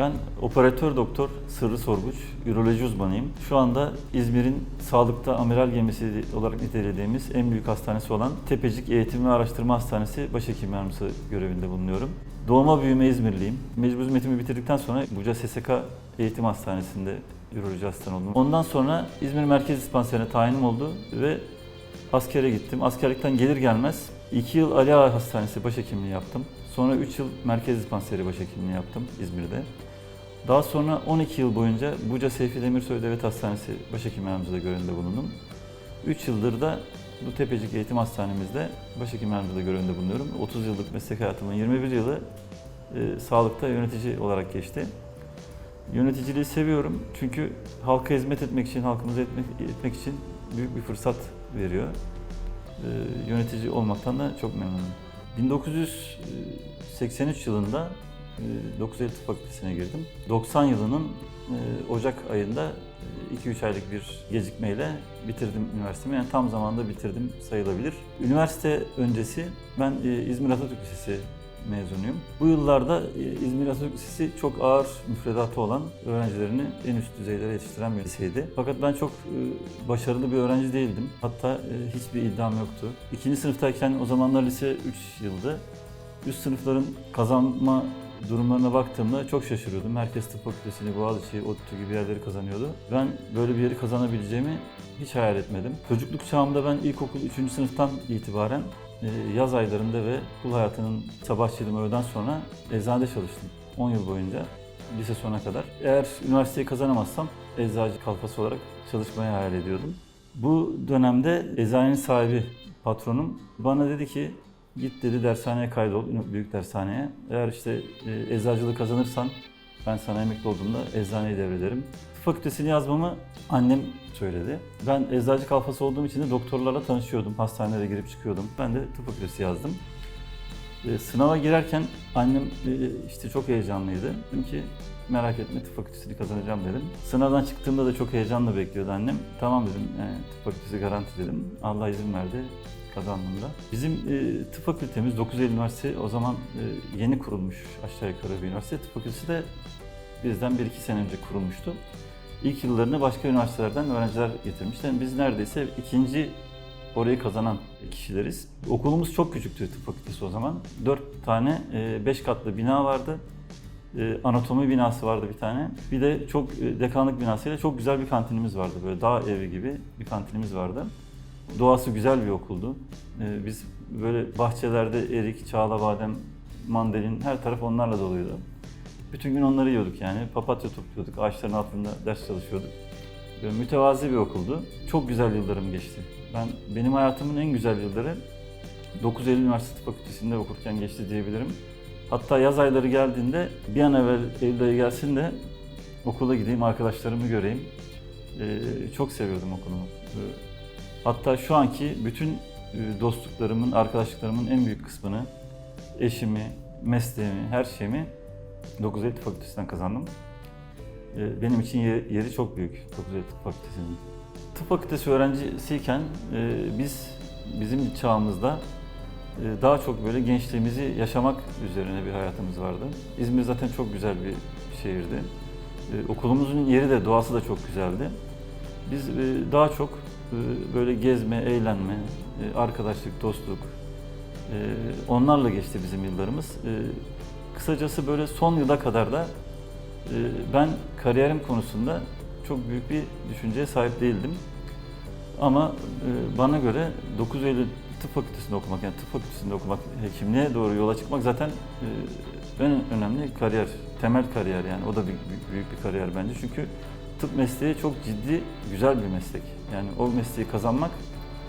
Ben operatör doktor Sırrı Sorguç, üroloji uzmanıyım. Şu anda İzmir'in sağlıkta amiral gemisi olarak nitelediğimiz en büyük hastanesi olan Tepecik Eğitim ve Araştırma Hastanesi başhekim yardımcısı görevinde bulunuyorum. Doğma büyüme İzmirliyim. Mecbur hizmetimi bitirdikten sonra Buca SSK Eğitim Hastanesi'nde üroloji asistanı oldum. Ondan sonra İzmir Merkez Dispanseri'ne tayinim oldu ve askere gittim. Askerlikten gelir gelmez 2 yıl Ali Ağa Hastanesi başhekimliği yaptım. Sonra 3 yıl Merkez Dispanseri başhekimliği yaptım İzmir'de. Daha sonra 12 yıl boyunca Buca Seyfi Demirsoy Devlet Hastanesi başhekim yardımcılığı görevinde bulundum. 3 yıldır da bu Tepecik Eğitim Hastanemizde başhekim yardımcılığı görevinde bulunuyorum. 30 yıllık meslek hayatımın 21 yılı e, sağlıkta yönetici olarak geçti. Yöneticiliği seviyorum çünkü halka hizmet etmek için, halkımıza etmek, etmek için büyük bir fırsat veriyor. Ee, yönetici olmaktan da çok memnunum. 1983 yılında e, 9 Eylül Tıp Fakültesine girdim. 90 yılının e, Ocak ayında 2-3 aylık bir gecikmeyle bitirdim üniversitemi. Yani tam zamanda bitirdim sayılabilir. Üniversite öncesi ben e, İzmir Atatürk Lisesi mezunuyum. Bu yıllarda e, İzmir Atatürk Lisesi çok ağır müfredatı olan öğrencilerini en üst düzeylere yetiştiren bir liseydi. Fakat ben çok e, başarılı bir öğrenci değildim. Hatta e, hiçbir iddiam yoktu. İkinci sınıftayken o zamanlar lise 3 yıldı. Üst sınıfların kazanma durumlarına baktığımda çok şaşırıyordum. Herkes tıp fakültesini, Boğaziçi, ODTÜ gibi yerleri kazanıyordu. Ben böyle bir yeri kazanabileceğimi hiç hayal etmedim. Çocukluk çağımda ben ilkokul 3. sınıftan itibaren e, yaz aylarında ve okul hayatının sabahçılığım öğleden sonra eczanede çalıştım. 10 yıl boyunca lise sonuna kadar. Eğer üniversiteyi kazanamazsam eczacı kalfası olarak çalışmayı hayal ediyordum. Bu dönemde eczanenin sahibi patronum bana dedi ki git dedi dershaneye kaydol, büyük dershaneye. Eğer işte e, eczacılığı kazanırsan ben sana emekli olduğumda eczaneyi devrederim. Fakültesini yazmamı annem söyledi. Ben eczacı kalfası olduğum için de doktorlarla tanışıyordum. Hastanelere girip çıkıyordum. Ben de tıp fakültesi yazdım. E, sınava girerken annem e, işte çok heyecanlıydı. Dedim ki merak etme tıp fakültesini kazanacağım dedim. Sınavdan çıktığımda da çok heyecanla bekliyordu annem. Tamam dedim e, tıp fakültesi garanti dedim. Allah izin verdi kazandığımda. Bizim e, tıp fakültemiz 9 Eylül Üniversitesi o zaman e, yeni kurulmuş aşağı yukarı bir üniversite. Tıp fakültesi de bizden 1-2 sene önce kurulmuştu. İlk yıllarını başka üniversitelerden öğrenciler getirmişti. Yani biz neredeyse ikinci orayı kazanan kişileriz. Okulumuz çok küçüktü tıp fakültesi o zaman. 4 tane 5 katlı bina vardı. E, Anatomi binası vardı bir tane. Bir de çok e, dekanlık binasıyla çok güzel bir kantinimiz vardı. Böyle dağ evi gibi bir kantinimiz vardı. Doğası güzel bir okuldu. Ee, Biz böyle bahçelerde erik, çağla badem, mandalin her taraf onlarla doluydu. Bütün gün onları yiyorduk yani. Papatya topluyorduk, ağaçların altında ders çalışıyorduk. Böyle mütevazi bir okuldu. Çok güzel yıllarım geçti. Ben benim hayatımın en güzel yılları 9 Eylül Üniversitesi Fakültesi'nde okurken geçti diyebilirim. Hatta yaz ayları geldiğinde bir an evvel Eylül ayı gelsin de okula gideyim, arkadaşlarımı göreyim. Ee, çok seviyordum okulumu. Ee, Hatta şu anki bütün e, dostluklarımın, arkadaşlıklarımın en büyük kısmını, eşimi, mesleğimi, her şeyimi 9 Eylül Fakültesi'nden kazandım. E, Benim için ye- yeri çok büyük 9 Eylül Fakültesi'nin. Tıp Fakültesi öğrencisiyken e, biz bizim çağımızda daha çok böyle gençliğimizi yaşamak üzerine bir hayatımız vardı. İzmir zaten çok güzel bir şehirdi. E, Okulumuzun yeri de doğası da çok güzeldi. Biz e, daha çok e, böyle gezme, eğlenme, e, arkadaşlık, dostluk onlarla geçti bizim yıllarımız. Kısacası böyle son yıla kadar da ben kariyerim konusunda çok büyük bir düşünceye sahip değildim. Ama bana göre 9 Eylül Tıp Fakültesi'nde okumak, yani tıp fakültesinde okumak, hekimliğe doğru yola çıkmak zaten e, en önemli kariyer, temel kariyer yani. O da büyük, büyük, bir kariyer bence. Çünkü tıp mesleği çok ciddi, güzel bir meslek. Yani o mesleği kazanmak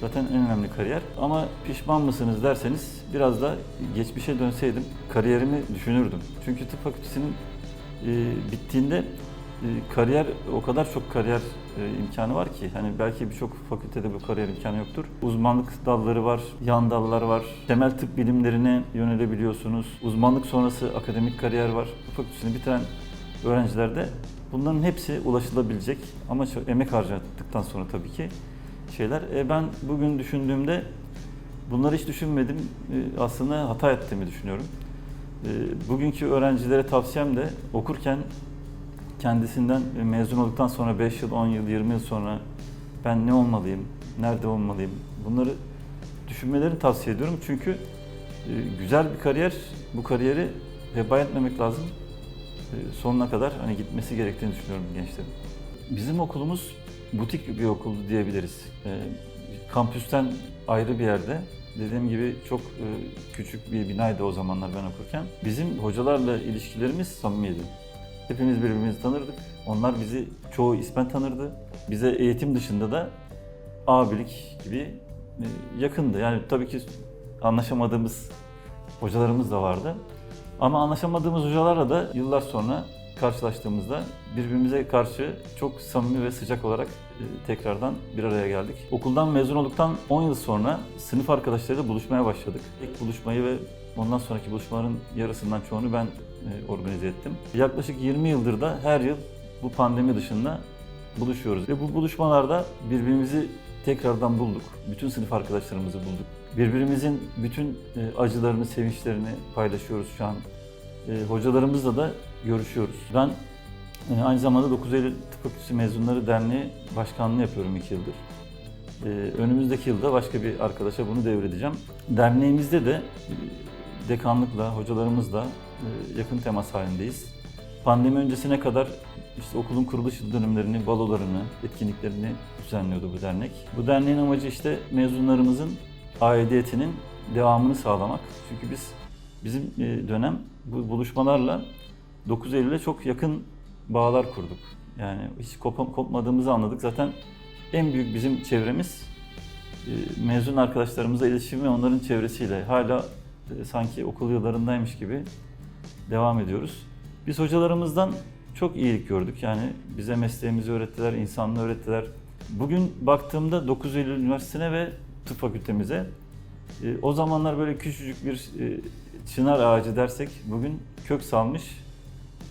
zaten en önemli kariyer. Ama pişman mısınız derseniz biraz da geçmişe dönseydim kariyerimi düşünürdüm. Çünkü tıp fakültesinin e, bittiğinde kariyer o kadar çok kariyer e, imkanı var ki hani belki birçok fakültede bu kariyer imkanı yoktur. Uzmanlık dalları var, yan dallar var. Temel tıp bilimlerine yönelebiliyorsunuz. Uzmanlık sonrası akademik kariyer var. Tıp fakültesini bitiren öğrencilerde bunların hepsi ulaşılabilecek ama çok emek harcadıktan sonra tabii ki şeyler. E, ben bugün düşündüğümde bunları hiç düşünmedim. E, aslında hata ettiğimi düşünüyorum. Ee, Bugünkü öğrencilere tavsiyem de okurken kendisinden e, mezun olduktan sonra 5 yıl, 10 yıl, 20 yıl sonra ben ne olmalıyım, nerede olmalıyım bunları düşünmelerini tavsiye ediyorum. Çünkü e, güzel bir kariyer, bu kariyeri heba etmemek lazım. E, Sonuna kadar hani gitmesi gerektiğini düşünüyorum gençlerin. Bizim okulumuz butik bir okul diyebiliriz. Kampüsten ayrı bir yerde. Dediğim gibi çok küçük bir binaydı o zamanlar ben okurken. Bizim hocalarla ilişkilerimiz samimiydi. Hepimiz birbirimizi tanırdık. Onlar bizi çoğu ismen tanırdı. Bize eğitim dışında da abilik gibi e, yakındı. Yani tabii ki anlaşamadığımız hocalarımız da vardı. Ama anlaşamadığımız hocalarla da yıllar sonra karşılaştığımızda birbirimize karşı çok samimi ve sıcak olarak e, tekrardan bir araya geldik. Okuldan mezun olduktan 10 yıl sonra sınıf arkadaşlarıyla buluşmaya başladık. İlk buluşmayı ve ondan sonraki buluşmaların yarısından çoğunu ben e, organize ettim. Yaklaşık 20 yıldır da her yıl bu pandemi dışında buluşuyoruz. Ve bu buluşmalarda birbirimizi tekrardan bulduk. Bütün sınıf arkadaşlarımızı bulduk. Birbirimizin bütün e, acılarını, sevinçlerini paylaşıyoruz şu an. E, Hocalarımızla da görüşüyoruz. Ben aynı zamanda 9 Eylül Tıp Fakültesi Mezunları Derneği Başkanlığı yapıyorum 2 yıldır. Önümüzdeki yılda başka bir arkadaşa bunu devredeceğim. Derneğimizde de dekanlıkla, hocalarımızla e, yakın temas halindeyiz. Pandemi öncesine kadar işte okulun kuruluş yıl dönümlerini, balolarını, etkinliklerini düzenliyordu bu dernek. Bu derneğin amacı işte mezunlarımızın aidiyetinin devamını sağlamak. Çünkü biz bizim e, dönem bu buluşmalarla 9 Eylül'e çok yakın bağlar kurduk. Yani hiç kopa- kopmadığımızı anladık. Zaten en büyük bizim çevremiz e, mezun arkadaşlarımızla iletişim ve onların çevresiyle hala sanki okul yıllarındaymış gibi devam ediyoruz. Biz hocalarımızdan çok iyilik gördük. Yani bize mesleğimizi öğrettiler, insanlığı öğrettiler. Bugün baktığımda 9 Eylül Üniversitesi'ne ve tıp fakültemize e, o zamanlar böyle küçücük bir e, çınar ağacı dersek bugün kök salmış,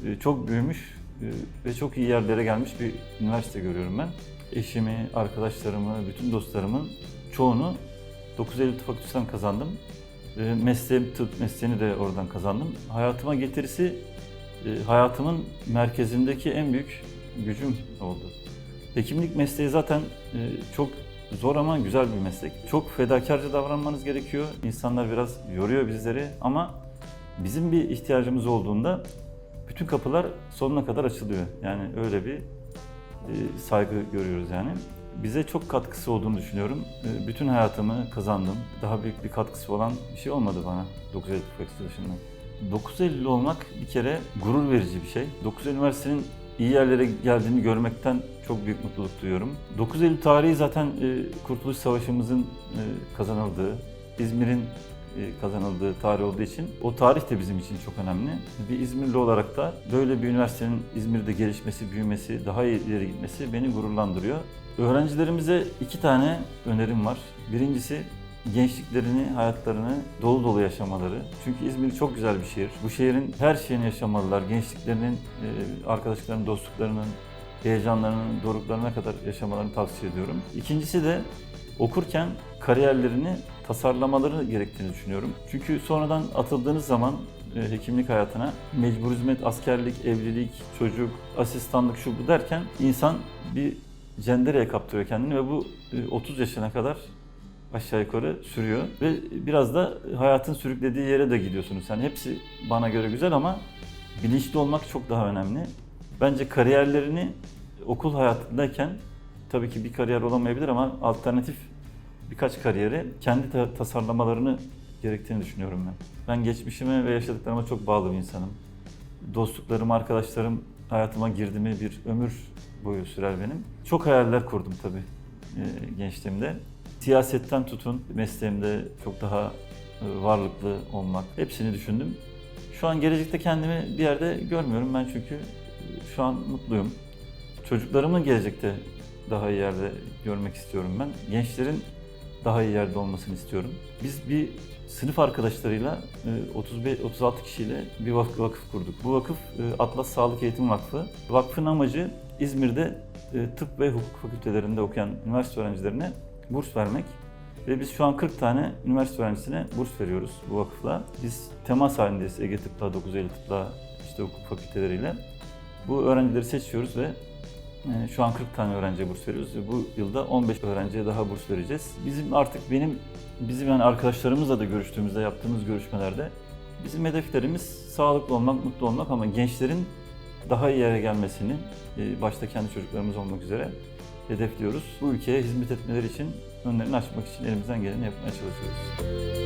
e, çok büyümüş e, ve çok iyi yerlere gelmiş bir üniversite görüyorum ben. Eşimi, arkadaşlarımı, bütün dostlarımın çoğunu 9 Eylül Tıp Fakültesi'nden kazandım. E, Mesleğim tıp mesleğini de oradan kazandım. Hayatıma getirisi e, hayatımın merkezindeki en büyük gücüm oldu. Hekimlik mesleği zaten e, çok zor ama güzel bir meslek. Çok fedakarca davranmanız gerekiyor. İnsanlar biraz yoruyor bizleri ama bizim bir ihtiyacımız olduğunda bütün kapılar sonuna kadar açılıyor. Yani öyle bir saygı görüyoruz yani. Bize çok katkısı olduğunu düşünüyorum. E, Bütün hayatımı kazandım. Daha büyük bir katkısı olan bir şey olmadı bana 9 Eylül dışında. 9 Eylül olmak bir kere gurur verici bir şey. 9 Eylül Üniversitesi'nin iyi yerlere geldiğini görmekten çok büyük mutluluk duyuyorum. 9 Eylül tarihi zaten e, Kurtuluş Savaşı'mızın e, kazanıldığı, İzmir'in e, kazanıldığı tarih olduğu için o tarih de bizim için çok önemli. Bir İzmirli olarak da böyle bir üniversitenin İzmir'de gelişmesi, büyümesi, daha iyi ileri gitmesi beni gururlandırıyor. Öğrencilerimize iki tane önerim var. Birincisi gençliklerini, hayatlarını dolu dolu yaşamaları. Çünkü İzmir çok güzel bir şehir. Bu şehrin her şeyini yaşamalılar. Gençliklerinin, e, arkadaşlarının, dostluklarının, heyecanlarının doruklarına kadar yaşamalarını tavsiye ediyorum. İkincisi de okurken kariyerlerini tasarlamaları gerektiğini düşünüyorum. Çünkü sonradan atıldığınız zaman e, hekimlik hayatına mecbur hizmet, askerlik, evlilik, çocuk, asistanlık şu bu derken insan bir cendereye kaptırıyor kendini ve bu e, 30 yaşına kadar aşağı yukarı sürüyor ve biraz da hayatın sürüklediği yere de gidiyorsunuz. Yani hepsi bana göre güzel ama bilinçli olmak çok daha önemli. Bence kariyerlerini okul hayatındayken tabii ki bir kariyer olamayabilir ama alternatif birkaç kariyeri kendi ta- tasarlamalarını gerektiğini düşünüyorum ben. Ben geçmişime ve yaşadıklarıma çok bağlı bir insanım. Dostluklarım, arkadaşlarım hayatıma girdi mi bir ömür boyu sürer benim. Çok hayaller kurdum tabii e, gençliğimde. Siyasetten tutun, mesleğimde çok daha e, varlıklı olmak, hepsini düşündüm. Şu an gelecekte kendimi bir yerde görmüyorum ben çünkü e, şu an mutluyum. Çocuklarımın gelecekte daha iyi yerde görmek istiyorum ben. Gençlerin daha iyi yerde olmasını istiyorum. Biz bir sınıf arkadaşlarıyla e, 35 36 kişiyle bir vakıf, vakıf kurduk. Bu vakıf Atlas Sağlık Eğitim Vakfı. Vakfın amacı İzmir'de e, tıp ve hukuk fakültelerinde okuyan üniversite öğrencilerine burs vermek. Ve biz şu an 40 tane üniversite öğrencisine burs veriyoruz bu vakıfla. Biz temas halindeyiz Ege Tıp'la, 9 Eylül Tıp'la, işte hukuk fakülteleriyle. Bu öğrencileri seçiyoruz ve e, şu an 40 tane öğrenciye burs veriyoruz ve bu yılda 15 öğrenciye daha burs vereceğiz. Bizim artık benim, bizim yani arkadaşlarımızla da görüştüğümüzde, yaptığımız görüşmelerde bizim hedeflerimiz sağlıklı olmak, mutlu olmak ama gençlerin daha iyi yere gelmesini, e, başta kendi çocuklarımız olmak üzere hedefliyoruz. Bu ülkeye hizmet etmeleri için önlerini açmak için elimizden geleni yapmaya çalışıyoruz.